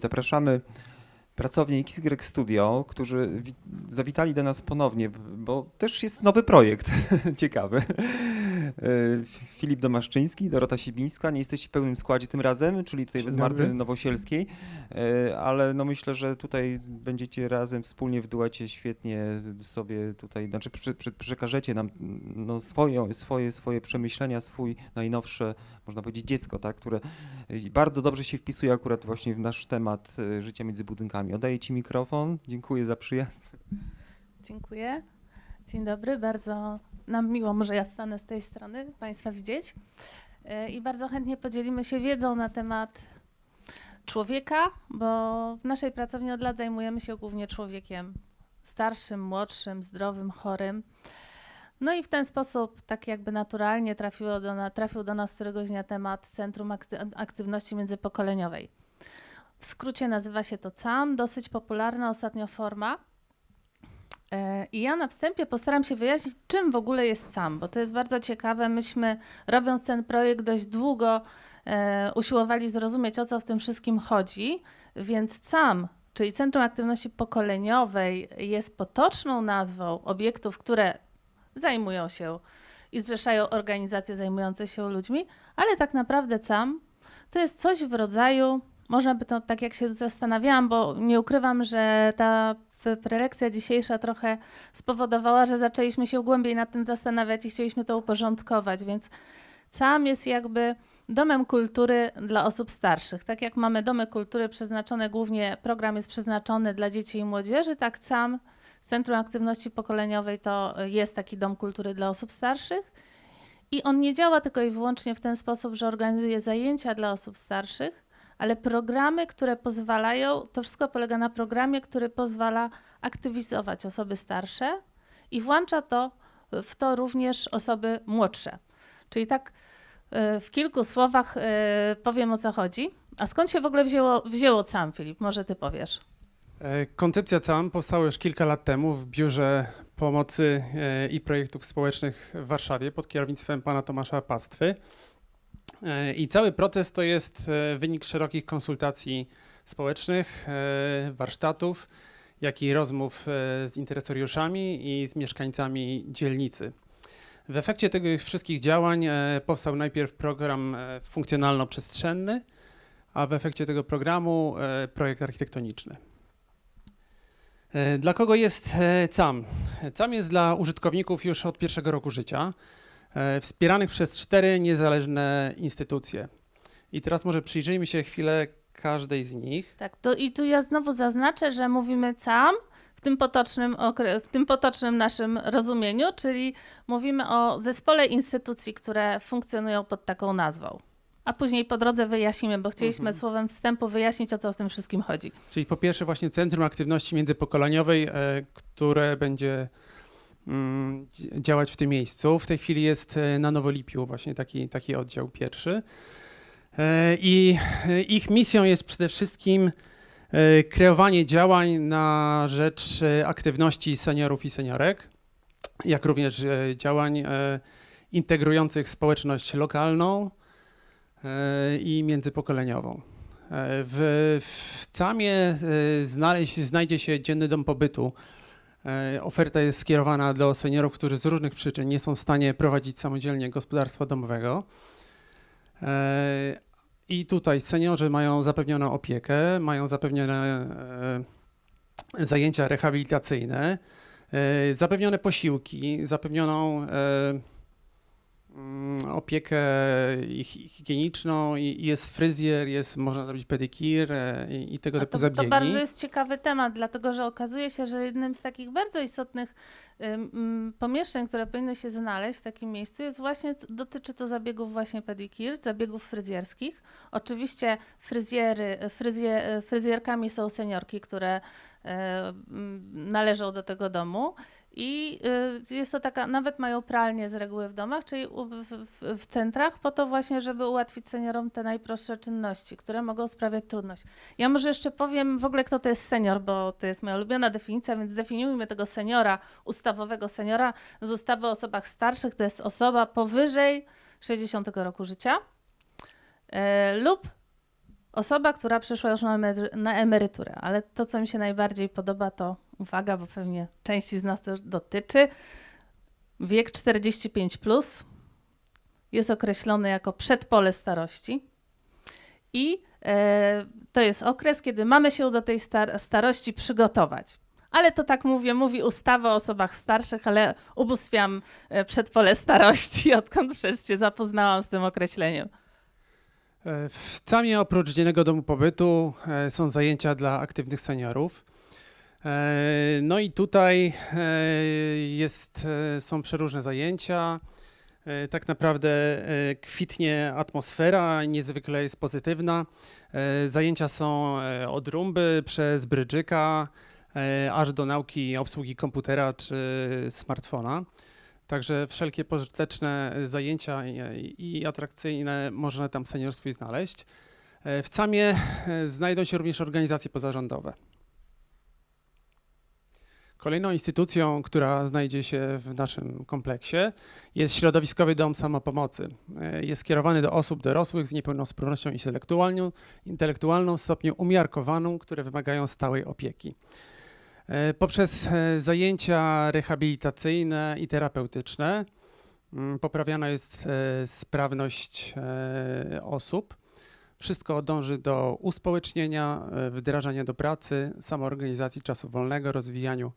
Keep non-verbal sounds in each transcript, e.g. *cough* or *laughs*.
Zapraszamy pracownię XY Studio, którzy wi- zawitali do nas ponownie, bo też jest nowy projekt *laughs* ciekawy. Filip Domaszczyński, Dorota Sibińska, nie jesteście w pełnym składzie tym razem, czyli tutaj Dzień bez Marty dobry. Nowosielskiej, E, ale no myślę, że tutaj będziecie razem wspólnie w duecie świetnie sobie tutaj, znaczy przy, przy, przekażecie nam no, swoje, swoje, swoje przemyślenia, swój najnowsze, można powiedzieć dziecko, tak, które bardzo dobrze się wpisuje akurat właśnie w nasz temat e, życia między budynkami. Oddaję Ci mikrofon. Dziękuję za przyjazd. Dziękuję. Dzień dobry, bardzo nam miło, może ja stanę z tej strony, Państwa widzieć. E, I bardzo chętnie podzielimy się wiedzą na temat człowieka, bo w naszej pracowni od lat zajmujemy się głównie człowiekiem starszym, młodszym, zdrowym, chorym. No i w ten sposób, tak jakby naturalnie trafiło do na, trafił do nas któregoś dnia temat Centrum Akty- Aktywności Międzypokoleniowej. W skrócie nazywa się to CAM, dosyć popularna ostatnio forma. E, I ja na wstępie postaram się wyjaśnić, czym w ogóle jest SAM, bo to jest bardzo ciekawe. Myśmy, robiąc ten projekt, dość długo e, usiłowali zrozumieć, o co w tym wszystkim chodzi. Więc CAM, czyli Centrum Aktywności Pokoleniowej, jest potoczną nazwą obiektów, które zajmują się i zrzeszają organizacje zajmujące się ludźmi, ale tak naprawdę CAM to jest coś w rodzaju, można by to tak jak się zastanawiałam, bo nie ukrywam, że ta prelekcja dzisiejsza trochę spowodowała, że zaczęliśmy się głębiej nad tym zastanawiać i chcieliśmy to uporządkować, więc CAM jest jakby domem kultury dla osób starszych. Tak jak mamy domy kultury przeznaczone głównie, program jest przeznaczony dla dzieci i młodzieży, tak CAM, Centrum Aktywności Pokoleniowej, to jest taki dom kultury dla osób starszych. I on nie działa tylko i wyłącznie w ten sposób, że organizuje zajęcia dla osób starszych, ale programy, które pozwalają, to wszystko polega na programie, który pozwala aktywizować osoby starsze i włącza to w to również osoby młodsze. Czyli tak e, w kilku słowach e, powiem o co chodzi. A skąd się w ogóle wzięło, wzięło CAM, Filip? Może ty powiesz. E, Koncepcja CAM powstała już kilka lat temu w Biurze Pomocy i Projektów Społecznych w Warszawie pod kierownictwem pana Tomasza Pastwy. I cały proces to jest e, wynik szerokich konsultacji społecznych, e, warsztatów, jak i rozmów e, z interesariuszami i z mieszkańcami dzielnicy. W efekcie tych wszystkich działań powstał najpierw program funkcjonalno-przestrzenny, a w efekcie tego programu projekt architektoniczny. Dla kogo jest CAM? CAM jest dla użytkowników już od pierwszego roku życia, wspieranych przez cztery niezależne instytucje. I teraz może przyjrzyjmy się chwilę każdej z nich. Tak, to i tu ja znowu zaznaczę, że mówimy CAM w tym potocznym, w tym potocznym naszym rozumieniu, czyli mówimy o zespole instytucji, które funkcjonują pod taką nazwą. A później po drodze wyjaśnimy, bo chcieliśmy Mhm. słowem wstępu wyjaśnić, o co z tym wszystkim chodzi. Czyli po pierwsze właśnie Centrum Aktywności Międzypokoleniowej, e, które będzie dzi- działać w tym miejscu. W tej chwili jest e, na Nowolipiu właśnie taki, taki oddział pierwszy. E, I e, ich misją jest przede wszystkim kreowanie działań na rzecz aktywności seniorów i seniorek, jak również działań integrujących społeczność lokalną i międzypokoleniową. W, w CAMie znaleźć, znajdzie się dzienny dom pobytu. E, Oferta jest skierowana do seniorów, którzy z różnych przyczyn nie są w stanie prowadzić samodzielnie gospodarstwa domowego. E, I tutaj seniorzy mają zapewnioną opiekę, mają zapewnione e, zajęcia rehabilitacyjne, zapewnione posiłki, zapewnioną opiekę hi- higieniczną jest fryzjer, jest, można zrobić pedikir e, i, i tego typu to, zabiegi. to bardzo jest ciekawy temat, dlatego że okazuje się, że jednym z takich bardzo istotnych pomieszczeń, które powinny się znaleźć w takim miejscu, jest właśnie, dotyczy to zabiegów właśnie pedikir, zabiegów fryzjerskich. Oczywiście fryzjery, fryzje, fryzjerkami są seniorki, które e, mm, należą do tego domu. I y, jest to taka, nawet mają pralnię z reguły w domach, czyli w, w, w centrach, po to właśnie, żeby ułatwić seniorom te najprostsze czynności, które mogą sprawiać trudność. Ja może jeszcze powiem w ogóle, kto to jest senior, bo to jest moja ulubiona definicja, więc zdefiniujmy tego seniora, ustawowego seniora z ustawy o osobach starszych. To jest osoba powyżej 60 roku życia e, lub osoba, która przyszła już na emeryturę. Ale to, co mi się najbardziej podoba, to uwaga, bo pewnie części z nas już dotyczy. Wiek 45 plus jest określony jako przedpole starości. I e, to jest okres, kiedy mamy się do tej star- starości przygotować. Ale to tak mówię, mówi ustawa o osobach starszych, ale ubóstwiam e, przedpole starości, *laughs* odkąd przecież się zapoznałam z tym określeniem. E, W CAMie oprócz dziennego domu pobytu e, są zajęcia dla aktywnych seniorów. E, No i tutaj e, jest, e, są przeróżne zajęcia. Tak naprawdę kwitnie atmosfera, niezwykle jest pozytywna. Zajęcia są od rumby przez brydżyka, aż do nauki obsługi komputera czy smartfona. Także wszelkie pożyteczne zajęcia i, atrakcyjne można tam senior swój znaleźć. W CAMie znajdą się również organizacje pozarządowe. Kolejną instytucją, która znajdzie się w naszym kompleksie jest Środowiskowy Dom Samopomocy. E, Jest skierowany do osób dorosłych z niepełnosprawnością intelektualną, intelektualną w stopniu umiarkowaną, które wymagają stałej opieki. E, Poprzez e, zajęcia rehabilitacyjne i terapeutyczne mm, poprawiana jest sprawność osób. Wszystko dąży do uspołecznienia, wdrażania do pracy, samoorganizacji czasu wolnego, rozwijaniu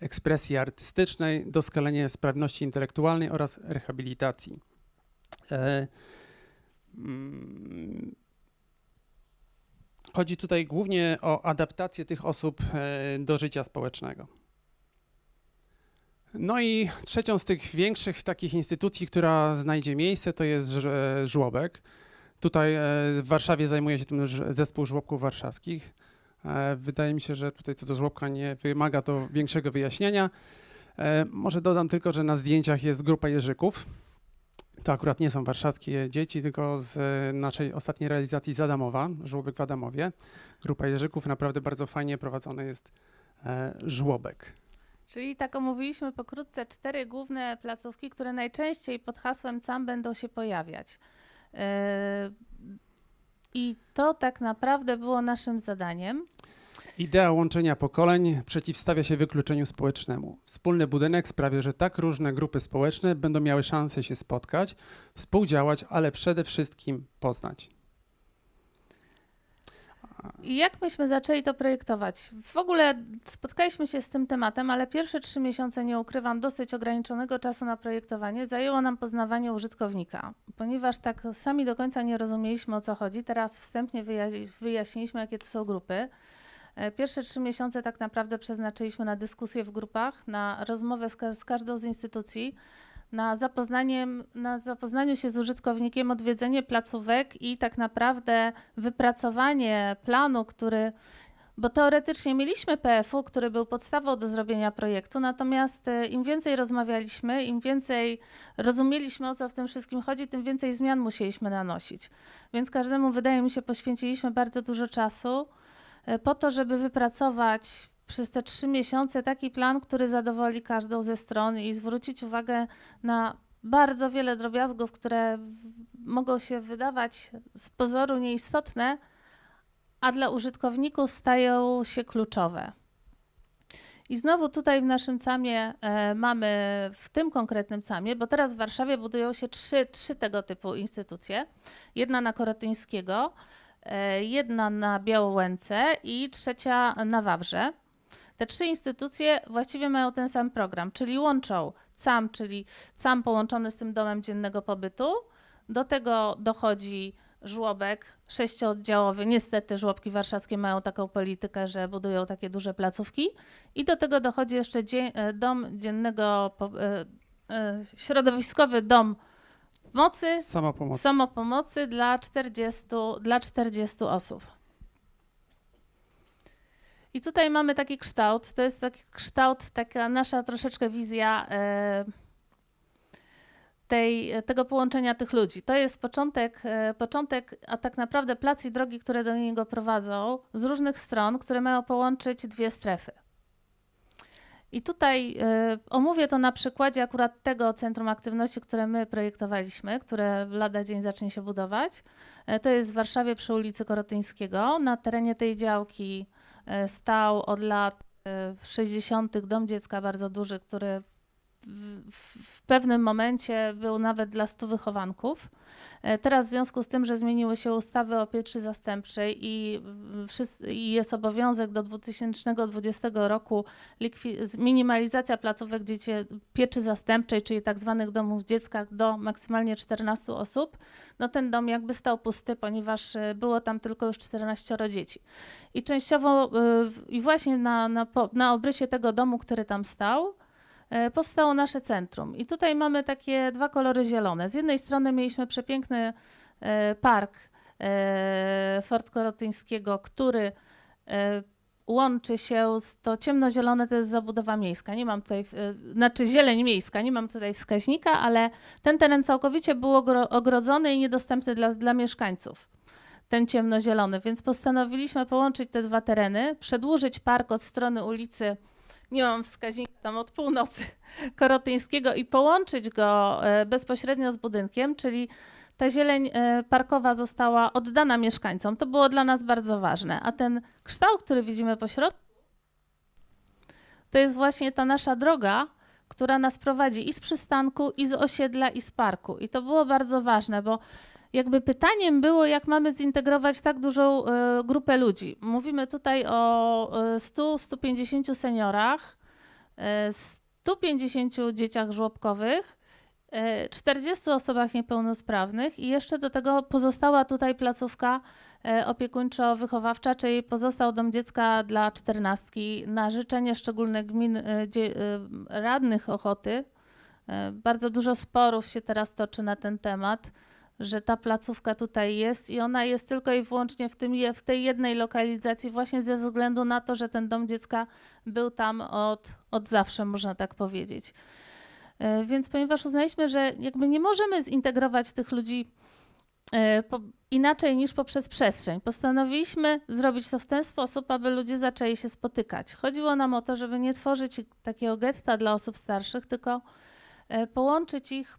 ekspresji artystycznej, doskonalenia sprawności intelektualnej oraz rehabilitacji. E, mm, Chodzi tutaj głównie o adaptację tych osób e, do życia społecznego. No i trzecią z tych większych takich instytucji, która znajdzie miejsce, to jest ż- żłobek. Tutaj e, w Warszawie zajmuje się tym zespół żłobków warszawskich. E, Wydaje mi się, że tutaj co do żłobka nie wymaga to większego wyjaśnienia. E, Może dodam tylko, że na zdjęciach jest grupa jeżyków. To akurat nie są warszawskie dzieci, tylko z e, naszej ostatniej realizacji z Adamowa, żłobek w Adamowie. Grupa jeżyków, naprawdę bardzo fajnie prowadzony jest żłobek. Czyli tak omówiliśmy pokrótce cztery główne placówki, które najczęściej pod hasłem CAM będą się pojawiać. I to tak naprawdę było naszym zadaniem. Idea łączenia pokoleń przeciwstawia się wykluczeniu społecznemu. Wspólny budynek sprawia, że tak różne grupy społeczne będą miały szansę się spotkać, współdziałać, ale przede wszystkim poznać. I jak myśmy zaczęli to projektować? W ogóle spotkaliśmy się z tym tematem, ale pierwsze trzy miesiące, nie ukrywam, dosyć ograniczonego czasu na projektowanie zajęło nam poznawanie użytkownika. Ponieważ tak sami do końca nie rozumieliśmy o co chodzi, teraz wstępnie wyjaś- wyjaśniliśmy, jakie to są grupy. E, Pierwsze trzy miesiące tak naprawdę przeznaczyliśmy na dyskusje w grupach, na rozmowę z, ka- z każdą z instytucji, na, zapoznaniem, na zapoznaniu się z użytkownikiem, odwiedzenie placówek i tak naprawdę wypracowanie planu, który. Bo teoretycznie mieliśmy PFU, który był podstawą do zrobienia projektu, natomiast e, im więcej rozmawialiśmy, im więcej rozumieliśmy o co w tym wszystkim chodzi, tym więcej zmian musieliśmy nanosić. Więc każdemu, wydaje mi się, poświęciliśmy bardzo dużo czasu po to, żeby wypracować przez te trzy miesiące taki plan, który zadowoli każdą ze stron i zwrócić uwagę na bardzo wiele drobiazgów, które mogą się wydawać z pozoru nieistotne, a dla użytkowników stają się kluczowe. I znowu tutaj w naszym CAMie e, mamy, w tym konkretnym CAMie, bo teraz w Warszawie budują się trzy, trzy tego typu instytucje. Jedna na Korotyńskiego, e, jedna na Białołęce i trzecia na Wawrze. Te trzy instytucje właściwie mają ten sam program, czyli łączą CAM, czyli CAM połączony z tym domem dziennego pobytu. Do tego dochodzi żłobek sześciooddziałowy. Niestety żłobki warszawskie mają taką politykę, że budują takie duże placówki. I do tego dochodzi jeszcze e, dom dziennego, e, e, środowiskowy dom mocy, Sama pomoc. samopomocy dla 40, dla 40 osób. I tutaj mamy taki kształt, to jest taki kształt, taka nasza troszeczkę wizja e, tej, tego połączenia tych ludzi. To jest początek, e, początek, a tak naprawdę plac i drogi, które do niego prowadzą z różnych stron, które mają połączyć dwie strefy. I tutaj y, omówię to na przykładzie akurat tego Centrum Aktywności, które my projektowaliśmy, które lada dzień zacznie się budować. E, To jest w Warszawie przy ulicy Korotyńskiego. Na terenie tej działki e, stał od lat e, 60. dom dziecka bardzo duży, który w, w- pewnym momencie był nawet dla stu wychowanków. E, Teraz w związku z tym, że zmieniły się ustawy o pieczy zastępczej i, w- wszys- i jest obowiązek do 2020 roku minimalizacja placówek dzieci, pieczy zastępczej, czyli tak zwanych domów dziecka do maksymalnie 14 osób, no ten dom jakby stał pusty, ponieważ e, było tam tylko już 14 dzieci. I częściowo e, i właśnie na, na, na obrysie tego domu, który tam stał, powstało nasze centrum. I tutaj mamy takie dwa kolory zielone. Z jednej strony mieliśmy przepiękny e, park e, Fort Korotyńskiego, który e, łączy się z to ciemnozielone, to jest zabudowa miejska. Nie mam tutaj, e, znaczy zieleń miejska, nie mam tutaj wskaźnika, ale ten teren całkowicie był ogro- ogrodzony i niedostępny dla, dla mieszkańców. Ten ciemnozielony, więc postanowiliśmy połączyć te dwa tereny, przedłużyć park od strony ulicy, nie mam wskaźnika, tam od północy *laughs* Korotyńskiego i połączyć go e, bezpośrednio z budynkiem, czyli ta zieleń e, parkowa została oddana mieszkańcom. To było dla nas bardzo ważne. A ten kształt, który widzimy po środku, to jest właśnie ta nasza droga, która nas prowadzi i z przystanku, i z osiedla, i z parku. I to było bardzo ważne, bo jakby pytaniem było, jak mamy zintegrować tak dużą e, grupę ludzi. Mówimy tutaj o e, 100-150 seniorach, e, 150 dzieciach żłobkowych, e, 40 osobach niepełnosprawnych i jeszcze do tego pozostała tutaj placówka e, opiekuńczo-wychowawcza, czyli pozostał dom dziecka dla czternastki na życzenie szczególnych gmin e, e, radnych Ochoty. E, Bardzo dużo sporów się teraz toczy na ten temat, że ta placówka tutaj jest i ona jest tylko i wyłącznie w, tym, w tej jednej lokalizacji właśnie ze względu na to, że ten dom dziecka był tam od, od zawsze, można tak powiedzieć. E, Więc ponieważ uznaliśmy, że jakby nie możemy zintegrować tych ludzi e, inaczej niż poprzez przestrzeń, postanowiliśmy zrobić to w ten sposób, aby ludzie zaczęli się spotykać. Chodziło nam o to, żeby nie tworzyć takiego getta dla osób starszych, tylko e, połączyć ich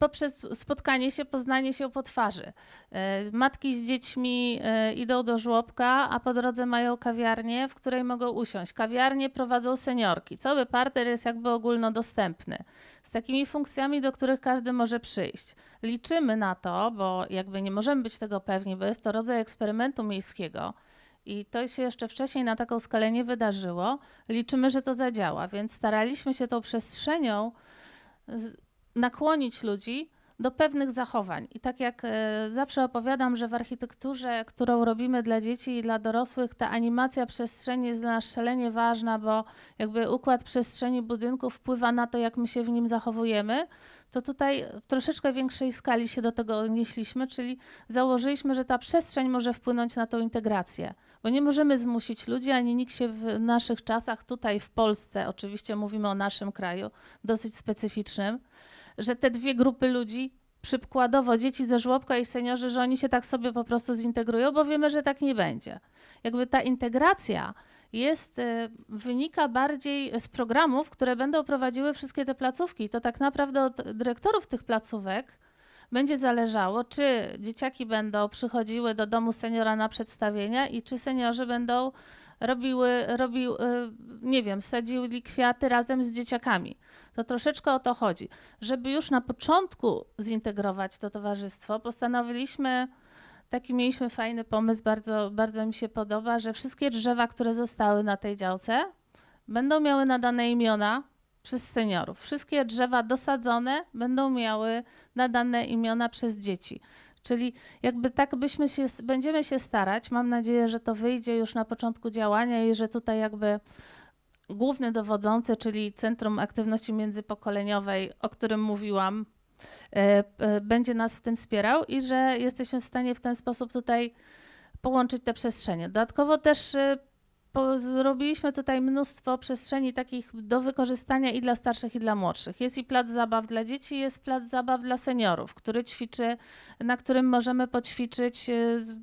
poprzez spotkanie się, poznanie się po twarzy. E, Matki z dziećmi e, idą do żłobka, a po drodze mają kawiarnię, w której mogą usiąść. Kawiarnie prowadzą seniorki. Cały parter jest jakby ogólnodostępny, z takimi funkcjami, do których każdy może przyjść. Liczymy na to, bo jakby nie możemy być tego pewni, bo jest to rodzaj eksperymentu miejskiego. I to się jeszcze wcześniej na taką skalę nie wydarzyło. Liczymy, że to zadziała, więc staraliśmy się tą przestrzenią nakłonić ludzi do pewnych zachowań. I tak jak e, zawsze opowiadam, że w architekturze, którą robimy dla dzieci i dla dorosłych, ta animacja przestrzeni jest dla nas szalenie ważna, bo jakby układ przestrzeni budynku wpływa na to, jak my się w nim zachowujemy, to tutaj w troszeczkę większej skali się do tego odnieśliśmy, czyli założyliśmy, że ta przestrzeń może wpłynąć na tą integrację, bo nie możemy zmusić ludzi, ani nikt się w naszych czasach, tutaj w Polsce, oczywiście mówimy o naszym kraju, dosyć specyficznym, że te dwie grupy ludzi, przykładowo dzieci ze żłobka i seniorzy, że oni się tak sobie po prostu zintegrują, bo wiemy, że tak nie będzie. Jakby ta integracja jest, y, wynika bardziej z programów, które będą prowadziły wszystkie te placówki. To tak naprawdę od dyrektorów tych placówek będzie zależało, czy dzieciaki będą przychodziły do domu seniora na przedstawienia i czy seniorzy będą robiły, robił, y, nie wiem, sadzili kwiaty razem z dzieciakami. To troszeczkę o to chodzi. Żeby już na początku zintegrować to towarzystwo, postanowiliśmy, taki mieliśmy fajny pomysł, bardzo, bardzo mi się podoba, że wszystkie drzewa, które zostały na tej działce, będą miały nadane imiona przez seniorów. Wszystkie drzewa dosadzone będą miały nadane imiona przez dzieci. Czyli jakby tak byśmy się, będziemy się starać. Mam nadzieję, że to wyjdzie już na początku działania i że tutaj jakby główny dowodzący, czyli Centrum Aktywności Międzypokoleniowej, o którym mówiłam, e, będzie nas w tym wspierał i że jesteśmy w stanie w ten sposób tutaj połączyć te przestrzenie. Dodatkowo też po, zrobiliśmy tutaj mnóstwo przestrzeni takich do wykorzystania i dla starszych, i dla młodszych. Jest i plac zabaw dla dzieci, jest plac zabaw dla seniorów, który ćwiczy, na którym możemy poćwiczyć. z-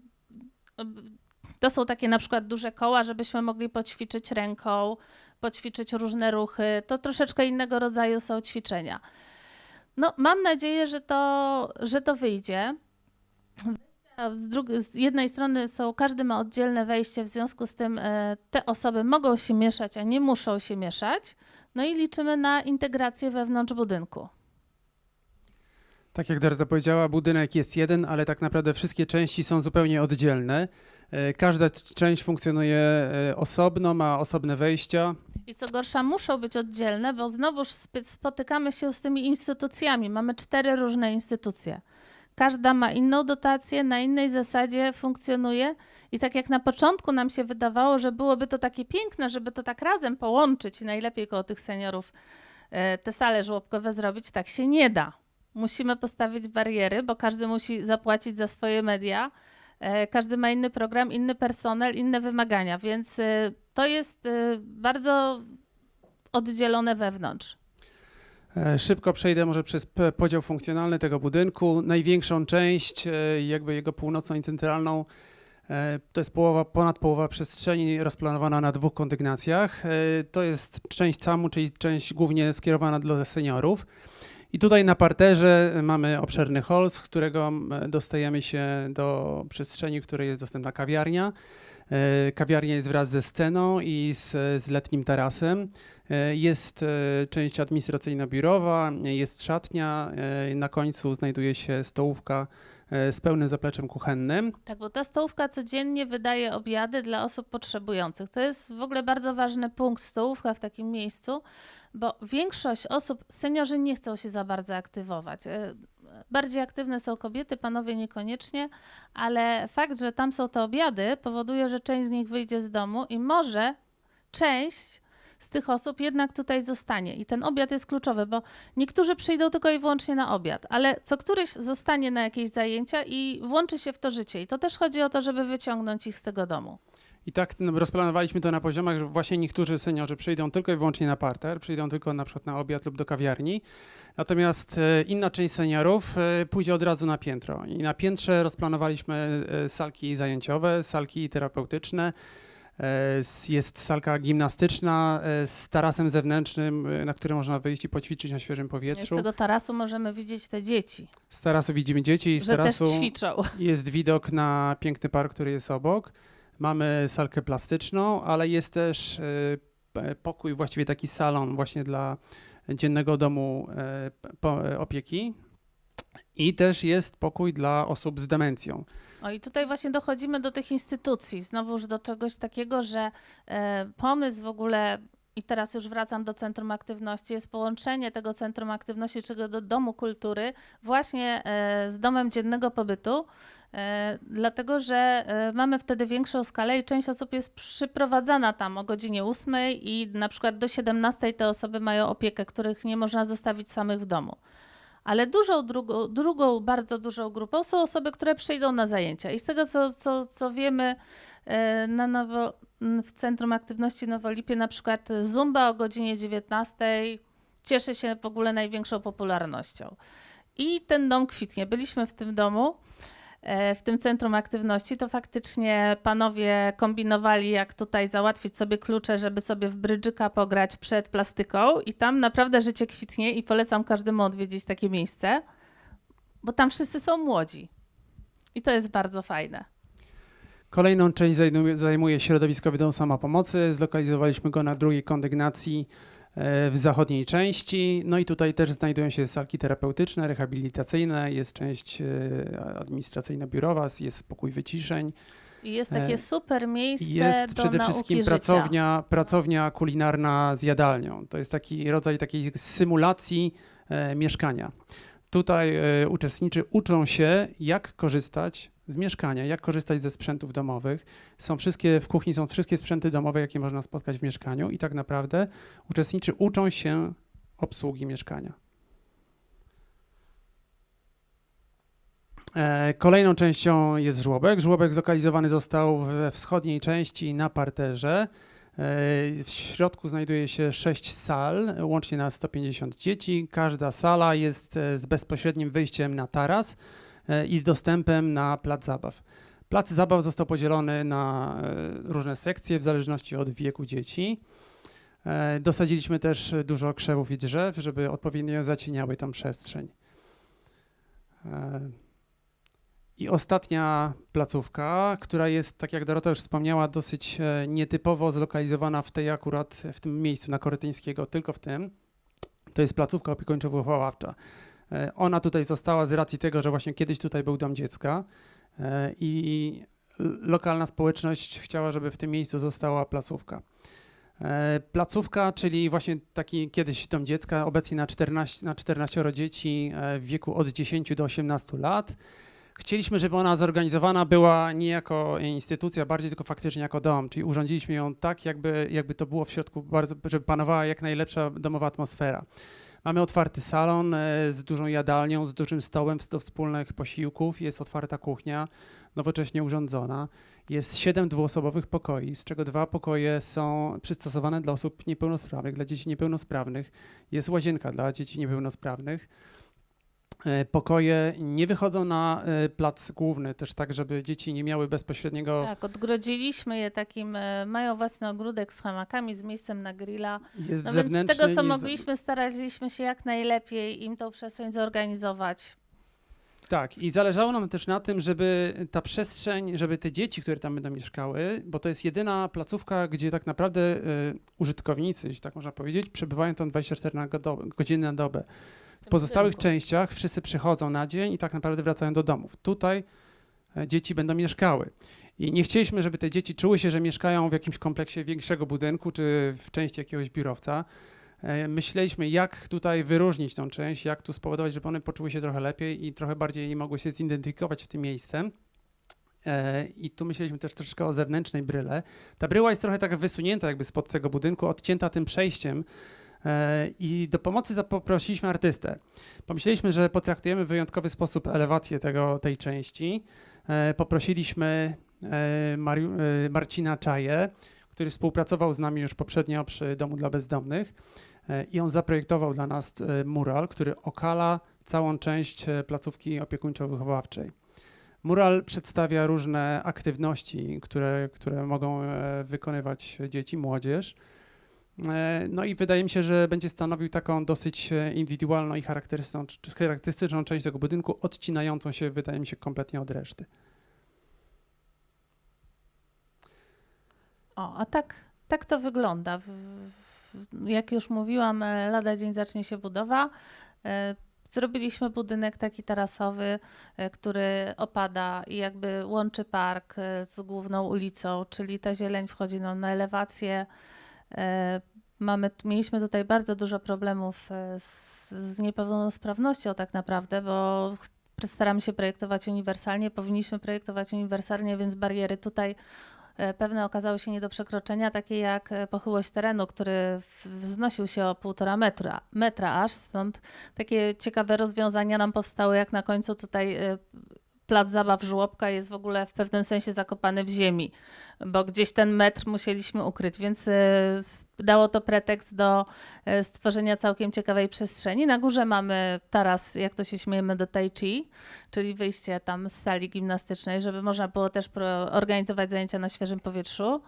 To są takie na przykład duże koła, żebyśmy mogli poćwiczyć ręką, poćwiczyć różne ruchy. To troszeczkę innego rodzaju są ćwiczenia. No, mam nadzieję, że to, że to wyjdzie. Z, drugiej, z jednej strony są, każdy ma oddzielne wejście, w związku z tym e, te osoby mogą się mieszać, a nie muszą się mieszać. No i liczymy na integrację wewnątrz budynku. Tak jak Dorota powiedziała, budynek jest jeden, ale tak naprawdę wszystkie części są zupełnie oddzielne. E, Każda część funkcjonuje e, osobno, ma osobne wejścia. I co gorsza, muszą być oddzielne, bo znowuż sp- spotykamy się z tymi instytucjami. Mamy cztery różne instytucje. Każda ma inną dotację, na innej zasadzie funkcjonuje. I tak jak na początku nam się wydawało, że byłoby to takie piękne, żeby to tak razem połączyć i najlepiej koło tych seniorów e, te sale żłobkowe zrobić, tak się nie da. Musimy postawić bariery, bo każdy musi zapłacić za swoje media. E, Każdy ma inny program, inny personel, inne wymagania, więc e, to jest bardzo oddzielone wewnątrz. E, Szybko przejdę może przez podział funkcjonalny tego budynku. Największą część, e, jakby jego północną i centralną, e, to jest połowa, ponad połowa przestrzeni rozplanowana na dwóch kondygnacjach. To jest część SAM-u, czyli część głównie skierowana dla seniorów. I tutaj na parterze mamy obszerny hall, z którego dostajemy się do przestrzeni, w której jest dostępna kawiarnia. E, Kawiarnia jest wraz ze sceną i z, z letnim tarasem. E, Jest e, część administracyjno-biurowa, jest szatnia, na końcu znajduje się stołówka z pełnym zapleczem kuchennym. Tak, bo ta stołówka codziennie wydaje obiady dla osób potrzebujących. To jest w ogóle bardzo ważny punkt, stołówka w takim miejscu, bo większość osób, seniorzy nie chcą się za bardzo aktywować. Bardziej aktywne są kobiety, panowie niekoniecznie, ale fakt, że tam są te obiady, powoduje, że część z nich wyjdzie z domu i może część z tych osób jednak tutaj zostanie. I ten obiad jest kluczowy, bo niektórzy przyjdą tylko i wyłącznie na obiad, ale co któryś zostanie na jakieś zajęcia i włączy się w to życie. I to też chodzi o to, żeby wyciągnąć ich z tego domu. I tak no, rozplanowaliśmy to na poziomach, że właśnie niektórzy seniorzy przyjdą tylko i wyłącznie na parter, przyjdą tylko na przykład na obiad lub do kawiarni, natomiast e, inna część seniorów e, pójdzie od razu na piętro. I na piętrze rozplanowaliśmy e, salki zajęciowe, salki terapeutyczne, jest salka gimnastyczna z tarasem zewnętrznym, na który można wyjść i poćwiczyć na świeżym Z powietrzu. tego tarasu możemy widzieć te dzieci, Z tarasu widzimy dzieci i z że też tarasu ćwiczą. jest widok na piękny park, który jest obok. Mamy salkę plastyczną, ale jest też e, pokój, właściwie taki salon właśnie dla dziennego domu e, opieki. I też jest pokój dla osób z demencją. O i tutaj właśnie dochodzimy do tych instytucji, znowuż do czegoś takiego, że e, pomysł w ogóle, i teraz już wracam do Centrum Aktywności, jest połączenie tego Centrum Aktywności, czy do Domu Kultury właśnie e, z Domem Dziennego Pobytu, e, dlatego że e, mamy wtedy większą skalę i część osób jest przyprowadzana tam o godzinie 8 i na przykład do 17 te osoby mają opiekę, których nie można zostawić samych w domu. Ale dużą, drugą, drugą, bardzo dużą grupą są osoby, które przyjdą na zajęcia. I z tego, co, co, co wiemy e, na nowo, m, w Centrum Aktywności Nowolipie, na przykład Zumba o godzinie 19 cieszy się w ogóle największą popularnością. I ten dom kwitnie. Byliśmy w tym domu, w tym Centrum Aktywności, to faktycznie panowie kombinowali, jak tutaj załatwić sobie klucze, żeby sobie w brydżyka pograć przed plastyką i tam naprawdę życie kwitnie i polecam każdemu odwiedzić takie miejsce, bo tam wszyscy są młodzi. I to jest bardzo fajne. Kolejną część zajmuje, środowiskowy dom samopomocy. Zlokalizowaliśmy go na drugiej kondygnacji e, w zachodniej części. No i tutaj też znajdują się salki terapeutyczne, rehabilitacyjne, jest część e, administracyjno-biurowa, jest spokój wyciszeń. I jest takie E, super miejsce Jest do przede wszystkim życia. pracownia, pracownia kulinarna z jadalnią. To jest taki rodzaj takiej symulacji e, mieszkania. Tutaj e, uczestniczy uczą się, jak korzystać z mieszkania, jak korzystać ze sprzętów domowych. Są wszystkie, w kuchni są wszystkie sprzęty domowe, jakie można spotkać w mieszkaniu i tak naprawdę uczestniczy uczą się obsługi mieszkania. E, Kolejną częścią jest żłobek. Żłobek zlokalizowany został we wschodniej części na parterze. E, W środku znajduje się sześć sal, łącznie na 150 dzieci. Każda sala jest e, z bezpośrednim wyjściem na taras i z dostępem na plac zabaw. Plac zabaw został podzielony na e, różne sekcje w zależności od wieku dzieci. E, Dosadziliśmy też dużo krzewów i drzew, żeby odpowiednio zacieniały tą przestrzeń. E, I ostatnia placówka, która jest, tak jak Dorota już wspomniała, dosyć e, nietypowo zlokalizowana w tej akurat, w tym miejscu na Korytyńskiego, tylko w tym, to jest placówka opiekuńczo-wychowawcza. E, Ona tutaj została z racji tego, że właśnie kiedyś tutaj był dom dziecka e, i lokalna społeczność chciała, żeby w tym miejscu została placówka. E, Placówka, czyli właśnie taki kiedyś dom dziecka, obecnie na 14, na 14 dzieci w wieku od 10 do 18 lat. Chcieliśmy, żeby ona zorganizowana była nie jako instytucja, bardziej tylko faktycznie jako dom, czyli urządziliśmy ją tak, jakby, jakby to było w środku, bardzo, żeby panowała jak najlepsza domowa atmosfera. Mamy otwarty salon e, z dużą jadalnią, z dużym stołem do wspólnych posiłków, jest otwarta kuchnia, nowocześnie urządzona. Jest siedem dwuosobowych pokoi, z czego dwa pokoje są przystosowane dla osób niepełnosprawnych, dla dzieci niepełnosprawnych. Jest łazienka dla dzieci niepełnosprawnych. E, Pokoje nie wychodzą na e, plac główny, też tak, żeby dzieci nie miały bezpośredniego. Tak, odgrodziliśmy je takim, e, mają własny ogródek z hamakami, z miejscem na grilla. Jest No więc z zewnętrzny. tego, co mogliśmy, staraliśmy się jak najlepiej im tą przestrzeń zorganizować. Tak, i zależało nam też na tym, żeby ta przestrzeń, żeby te dzieci, które tam będą mieszkały, bo to jest jedyna placówka, gdzie tak naprawdę y, użytkownicy, jeśli tak można powiedzieć, przebywają tam 24 na godziny na dobę. W pozostałych częściach wszyscy przychodzą na dzień i tak naprawdę wracają do domów. Tutaj e, dzieci będą mieszkały. I nie chcieliśmy, żeby te dzieci czuły się, że mieszkają w jakimś kompleksie większego budynku czy w części jakiegoś biurowca. E, Myśleliśmy, jak tutaj wyróżnić tą część, jak tu spowodować, żeby one poczuły się trochę lepiej i trochę bardziej mogły się zidentyfikować w tym miejscem. E, I tu myśleliśmy też troszeczkę o zewnętrznej bryle. Ta bryła jest trochę tak wysunięta jakby spod tego budynku, odcięta tym przejściem. E, I do pomocy zaprosiliśmy artystę. Pomyśleliśmy, że potraktujemy w wyjątkowy sposób elewację tego, tej części. E, Poprosiliśmy e, Mariu, Marcina Czaję, który współpracował z nami już poprzednio przy Domu dla Bezdomnych. I on zaprojektował dla nas mural, który okala całą część placówki opiekuńczo-wychowawczej. Mural przedstawia różne aktywności, które, które mogą wykonywać dzieci, młodzież. E, No i wydaje mi się, że będzie stanowił taką dosyć e, indywidualną i charakterystyczną, część tego budynku, odcinającą się, wydaje mi się, kompletnie od reszty. O, a tak, tak to wygląda. Jak już mówiłam, e, lada dzień zacznie się budowa. Zrobiliśmy budynek taki tarasowy, który opada i jakby łączy park z główną ulicą, czyli ta zieleń wchodzi nam na elewację. E, Mamy, mieliśmy tutaj bardzo dużo problemów e, z, z niepełnosprawnością tak naprawdę, bo staramy się projektować uniwersalnie, powinniśmy projektować uniwersalnie, więc bariery tutaj e, pewne okazały się nie do przekroczenia, takie jak pochyłość terenu, który wznosił się o półtora metra, metra aż, stąd takie ciekawe rozwiązania nam powstały, jak na końcu tutaj plac zabaw żłobka jest w ogóle w pewnym sensie zakopany w ziemi, bo gdzieś ten metr musieliśmy ukryć, więc e, dało to pretekst do e, stworzenia całkiem ciekawej przestrzeni. Na górze mamy taras, jak to się śmiejemy, do tai chi, czyli wyjście tam z sali gimnastycznej, żeby można było też organizować zajęcia na świeżym powietrzu.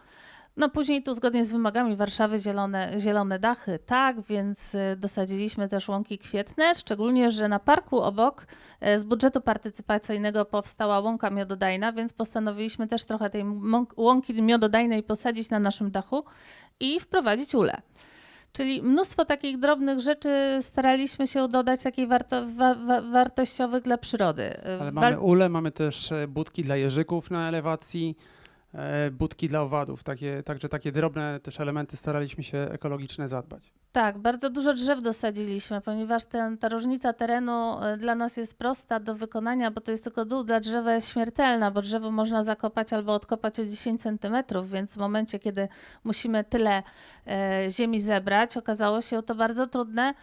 No później tu zgodnie z wymogami Warszawy zielone, zielone dachy, tak, więc y, dosadziliśmy też łąki kwietne, szczególnie, że na parku obok e, z budżetu partycypacyjnego powstała łąka miododajna, więc postanowiliśmy też trochę tej łąki miododajnej posadzić na naszym dachu i wprowadzić ule. Czyli mnóstwo takich drobnych rzeczy staraliśmy się dodać, takich warto, wa, wa, wartościowych dla przyrody. Y, Ale mamy ule, mamy też e, budki dla jeżyków na elewacji, e, budki dla owadów. Takie, także takie drobne też elementy staraliśmy się ekologiczne zadbać. Tak, bardzo dużo drzew dosadziliśmy, ponieważ ten, ta różnica terenu e, dla nas jest prosta do wykonania, bo to jest tylko dół, dla drzewa jest śmiertelna, bo drzewo można zakopać albo odkopać o 10 centymetrów, więc w momencie, kiedy musimy tyle e, ziemi zebrać, okazało się to bardzo trudne.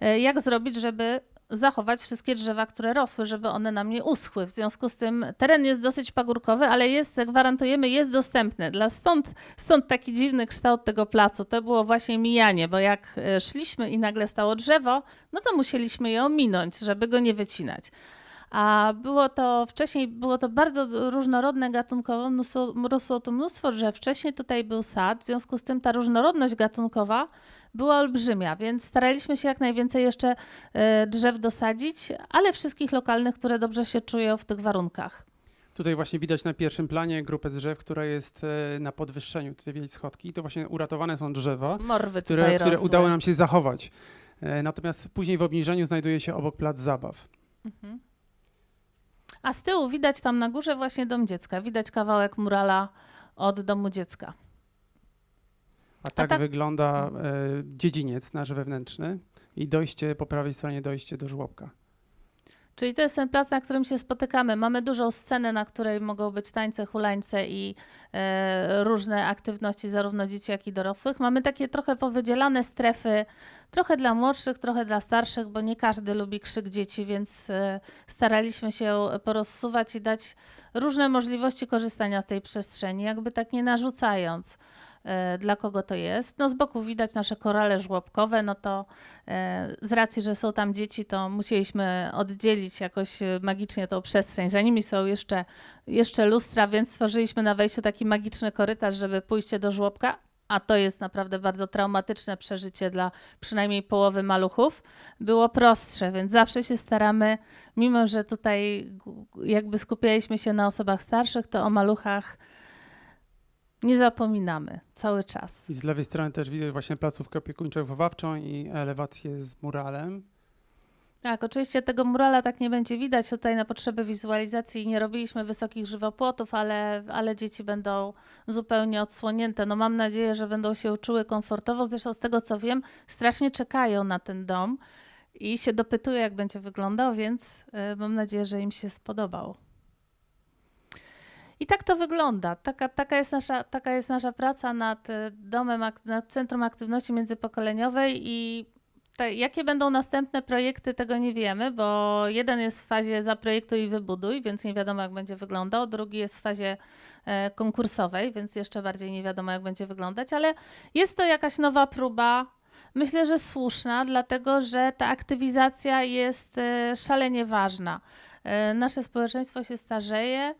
E, jak zrobić, żeby zachować wszystkie drzewa, które rosły, żeby one nam nie uschły. W związku z tym teren jest dosyć pagórkowy, ale jest, gwarantujemy, jest dostępny. Dla stąd, stąd taki dziwny kształt tego placu. To było właśnie mijanie, bo jak e, szliśmy i nagle stało drzewo, no to musieliśmy je ominąć, żeby go nie wycinać. A było to wcześniej, było to bardzo różnorodne gatunkowo, mnóstwo, rosło tu mnóstwo drzew. Wcześniej tutaj był sad, w związku z tym ta różnorodność gatunkowa była olbrzymia, więc staraliśmy się jak najwięcej jeszcze e, drzew dosadzić, ale wszystkich lokalnych, które dobrze się czują w tych warunkach. Tutaj właśnie widać na pierwszym planie grupę drzew, która jest e, na podwyższeniu tutaj wielkiej schodki. To właśnie uratowane są drzewa, Morwy które, które udało nam się zachować. E, Natomiast później w obniżeniu znajduje się obok plac zabaw. Mhm. A z tyłu widać tam na górze właśnie dom dziecka. Widać kawałek murala od domu dziecka. A tak, tak- wygląda e, dziedziniec nasz wewnętrzny i dojście, po prawej stronie dojście do żłobka. Czyli to jest ten plac, na którym się spotykamy. Mamy dużą scenę, na której mogą być tańce, hulańce i e, różne aktywności zarówno dzieci, jak i dorosłych. Mamy takie trochę powydzielane strefy, trochę dla młodszych, trochę dla starszych, bo nie każdy lubi krzyk dzieci, więc e, staraliśmy się porozsuwać i dać różne możliwości korzystania z tej przestrzeni, jakby tak nie narzucając. E, Dla kogo to jest? No z boku widać nasze korale żłobkowe, no to E, Z racji, że są tam dzieci, to musieliśmy oddzielić jakoś e, magicznie tą przestrzeń. Za nimi są jeszcze, jeszcze lustra, więc stworzyliśmy na wejściu taki magiczny korytarz, żeby pójście do żłobka. A to jest naprawdę bardzo traumatyczne przeżycie dla przynajmniej połowy maluchów. Było prostsze, więc zawsze się staramy, mimo że tutaj jakby skupialiśmy się na osobach starszych, to o maluchach nie zapominamy cały czas. I z lewej strony też widać właśnie placówkę opiekuńczo-wychowawczą i elewację z muralem. Tak, oczywiście tego murala tak nie będzie widać tutaj na potrzeby wizualizacji. Nie robiliśmy wysokich żywopłotów, ale, ale dzieci będą zupełnie odsłonięte. No mam nadzieję, że będą się czuły komfortowo. Zresztą z tego co wiem, strasznie czekają na ten dom i się dopytują, jak będzie wyglądał, więc y, mam nadzieję, że im się spodobał. I tak to wygląda. Taka, taka, jest, nasza, taka jest nasza praca nad y, domem, nad Centrum Aktywności Międzypokoleniowej i te, jakie będą następne projekty, tego nie wiemy, bo jeden jest w fazie zaprojektuj i wybuduj, więc nie wiadomo, jak będzie wyglądał. Drugi jest w fazie e, konkursowej, więc jeszcze bardziej nie wiadomo, jak będzie wyglądać, ale jest to jakaś nowa próba. Myślę, że słuszna, dlatego że ta aktywizacja jest e, szalenie ważna. E, nasze społeczeństwo się starzeje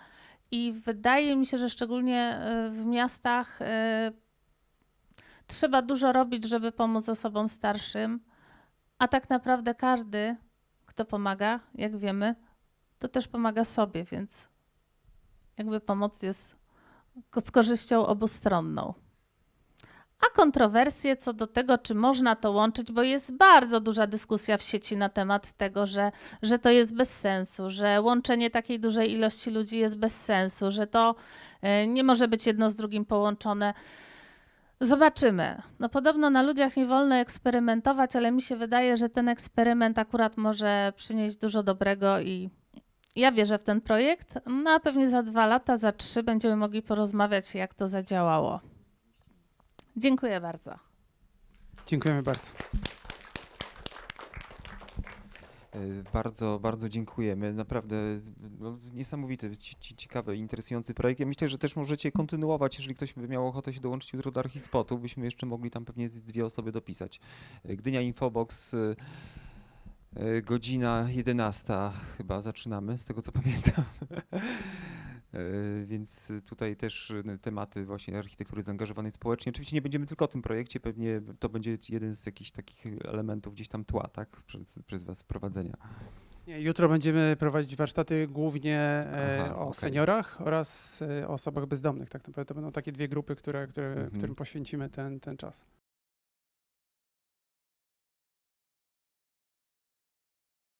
i wydaje mi się, że szczególnie e, w miastach e, trzeba dużo robić, żeby pomóc osobom starszym. A tak naprawdę każdy, kto pomaga, jak wiemy, to też pomaga sobie, więc jakby pomoc jest z korzyścią obustronną. A kontrowersje co do tego, czy można to łączyć, bo jest bardzo duża dyskusja w sieci na temat tego, że, że to jest bez sensu, że łączenie takiej dużej ilości ludzi jest bez sensu, że to e, nie może być jedno z drugim połączone. Zobaczymy. No podobno na ludziach nie wolno eksperymentować, ale mi się wydaje, że ten eksperyment akurat może przynieść dużo dobrego i ja wierzę w ten projekt. No a pewnie za dwa lata, za trzy będziemy mogli porozmawiać, jak to zadziałało. Dziękuję bardzo. Dziękujemy bardzo. E, Bardzo, bardzo dziękujemy. Naprawdę no, niesamowity, ci- ci- ciekawy, interesujący projekt. Ja myślę, że też możecie kontynuować, jeżeli ktoś by miał ochotę się dołączyć jutro do Archispotu, byśmy jeszcze mogli tam pewnie z dwie osoby dopisać. E, Gdynia Infobox, e, godzina 11 chyba zaczynamy, z tego co pamiętam. *laughs* E, Więc tutaj też e, tematy właśnie architektury zaangażowanej społecznie. Oczywiście nie będziemy tylko o tym projekcie, pewnie to będzie jeden z jakichś takich elementów gdzieś tam tła, tak? Przez, przez was wprowadzenia. Nie, jutro będziemy prowadzić warsztaty głównie e, Aha, o okej. seniorach oraz o osobach bezdomnych. Tak naprawdę to będą takie dwie grupy, które, które, Mhm. którym poświęcimy ten, ten czas.